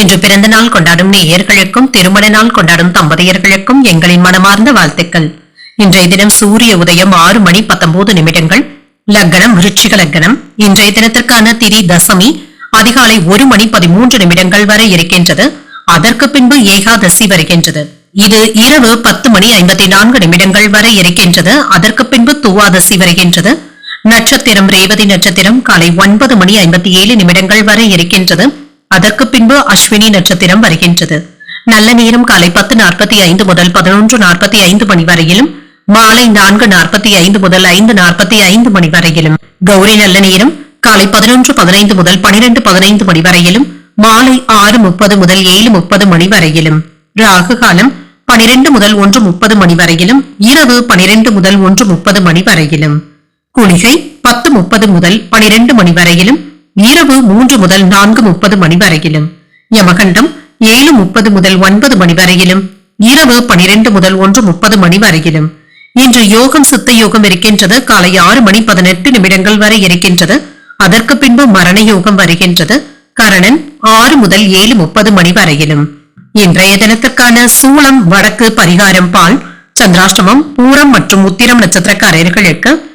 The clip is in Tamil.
இன்று பிறந்த நாள் கொண்டாடும் நேயர்களுக்கும் திருமண நாள் கொண்டாடும் தம்பதியர்களுக்கும் எங்களின் மனமார்ந்த வாழ்த்துக்கள். இன்றைய தினம் சூரிய உதயம் ஆறு மணி பத்தொன்பது நிமிடங்கள். லக்னம் விருச்சிக லக்னம். இன்றைய தினத்திற்கான திரி தசமி. அதிகாலை ஒரு மணி பதிமூன்று நிமிடங்கள் வரை இருக்கின்றது. அதற்கு பின்பு ஏகாதசி வருகின்றது. இது இரவு பத்து மணி ஐம்பத்தி நான்கு நிமிடங்கள் வரை இருக்கின்றது. அதற்கு பின்பு துவாதசி வருகின்றது. நட்சத்திரம் ரேவதி நட்சத்திரம் காலை ஒன்பது மணி ஐம்பத்தி ஏழு நிமிடங்கள் வரை இருக்கின்றது. அதற்கு பின்பு அஸ்வினி நட்சத்திரம் வருகின்றது. நல்ல நேரம் காலை பத்து நாற்பத்தி ஐந்து முதல் பதினொன்று நாற்பத்தி ஐந்து மணி வரையிலும் மாலை நான்கு நாற்பத்தி ஐந்து முதல் ஐந்து நாற்பத்தி ஐந்து மணி வரையிலும். கௌரி நல்ல நேரம் காலை பதினொன்று பதினைந்து முதல் பனிரெண்டு பதினைந்து மணி வரையிலும் மாலை ஆறு முப்பது முதல் ஏழு முப்பது மணி வரையிலும். ராகு காலம் பனிரெண்டு முதல் ஒன்று முப்பது மணி வரையிலும் இரவு பனிரெண்டு முதல் ஒன்று முப்பது மணி வரையிலும். குளிகை பத்து முப்பது முதல் பனிரெண்டு மணி வரையிலும் இரவு மூன்று முதல் நான்கு முப்பது மணி வரையிலும். யமகண்டம் ஏழு முப்பது முதல் ஒன்பது மணி வரையிலும். இரவு பனிரெண்டு முதல் ஒன்று முப்பது மணி வரையிலும். இன்று யோகம் சித்த யோகம் இருக்கின்றது. காலை ஆறு மணி பதினெட்டு நிமிடங்கள் வரை இருக்கின்றது. அதற்கு பின்பு மரண யோகம் வருகின்றது. கரணன் ஆறு முதல் ஏழு முப்பது மணி வரையிலும். இன்றைய தினத்திற்கான சூளம் வடக்கு பரிகாரம் பால் சந்திராஷ்டமம் பூரம் மற்றும் உத்திரம் நட்சத்திரக்காரர்களுக்கு